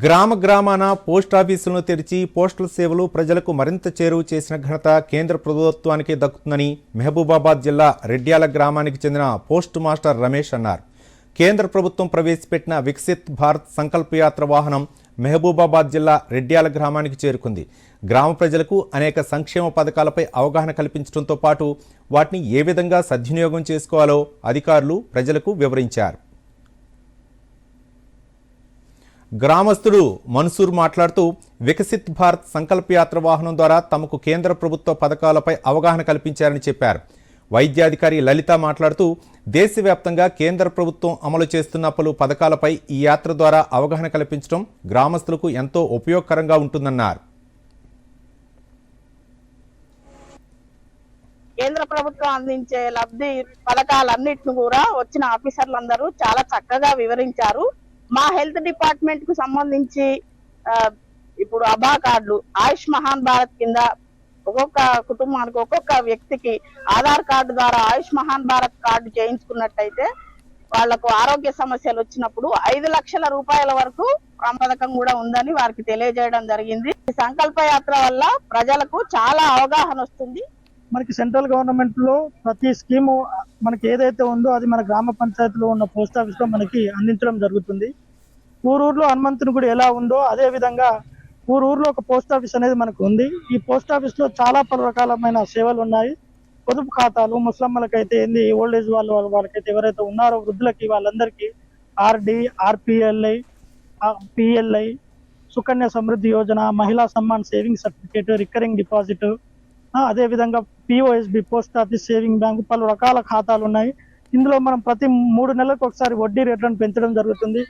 గ్రామ గ్రామాన పోస్ట్ ఆఫీసులను తెరిచి పోస్టల్ సేవలు ప్రజలకు మరింత చేరువ చేసిన ఘనత కేంద్ర ప్రభుత్వానికే దక్కుతుందని మహబూబాబాద్ జిల్లా రెడ్యాల గ్రామానికి చెందిన పోస్ట్ మాస్టర్ రమేష్ అన్నారు. కేంద్ర ప్రభుత్వం ప్రవేశపెట్టిన వికసిత్ భారత్ సంకల్పయాత్ర వాహనం మహబూబాబాద్ జిల్లా రెడ్యాల గ్రామానికి చేరుకుంది. గ్రామ ప్రజలకు అనేక సంక్షేమ పథకాలపై అవగాహన కల్పించడంతో పాటు వాటిని ఏ విధంగా సద్వినియోగం చేసుకోవాలో అధికారులు ప్రజలకు వివరించారు. గ్రామస్తుడు మన్సూర్ మాట్లాడుతూ వికసిత్ భారత్ సంకల్పయాత్ర వాహనం ద్వారా తమకు కేంద్ర ప్రభుత్వ పథకాలపై అవగాహన కల్పించారని చెప్పారు. వైద్యాధికారి లలిత మాట్లాడుతూ దేశవ్యాప్తంగా కేంద్ర ప్రభుత్వం అమలు చేస్తున్న పలు పథకాలపై ఈ యాత్ర ద్వారా అవగాహన కల్పించడం గ్రామస్తులకు ఎంతో ఉపయోగకరంగా ఉంటుందన్నారు. కేంద్ర ప్రభుత్వం అందించే లబ్ధి పథకాలన్నిటిని కూడా వచ్చిన ఆఫీసర్లందరూ చాలా చక్కగా వివరించారు. మా హెల్త్ డిపార్ట్మెంట్కు సంబంధించి ఇప్పుడు అబా కార్డులు ఆయుష్ మహాన్ భారత్ కింద ఒక్కొక్క కుటుంబానికి ఒక్కొక్క వ్యక్తికి ఆధార్ కార్డు ద్వారా ఆయుష్ మహాన్ భారత్ కార్డు చేయించుకున్నట్టయితే వాళ్ళకు ఆరోగ్య సమస్యలు వచ్చినప్పుడు ఐదు లక్షల రూపాయల వరకు ప్రమాదకం కూడా ఉందని వారికి తెలియజేయడం జరిగింది. ఈ సంకల్ప యాత్ర వల్ల ప్రజలకు చాలా అవగాహన వస్తుంది. మనకి సెంట్రల్ గవర్నమెంట్లో ప్రతి స్కీము మనకి ఏదైతే ఉందో అది మన గ్రామ పంచాయతీలో ఉన్న పోస్ట్ ఆఫీస్లో మనకి అందించడం జరుగుతుంది. ఊరూరులో హనుమంతుని గుడి ఎలా ఉందో అదే విధంగా ఊరూరులో ఒక పోస్ట్ ఆఫీస్ అనేది మనకు ఉంది. ఈ పోస్ట్ ఆఫీస్లో చాలా పలు రకాలమైన సేవలు ఉన్నాయి. పొదుపు ఖాతాలు ముస్లింలకైతే ఏంది ఓల్డ్ ఏజ్ వాళ్ళు వాళ్ళకైతే ఎవరైతే ఉన్నారో వృద్ధులకి వాళ్ళందరికీ RD RPLI PLI Sukanya Samriddhi Yojana Mahila Samman saving certificate recurring deposit అదే విధంగా POSB post office saving bank పలు రకాల ఖాతాలు ఉన్నాయి. ఇందులో మనం ప్రతి మూడు నెలలకు ఒకసారి వడ్డీ రేట్లను పెంచడం జరుగుతుంది.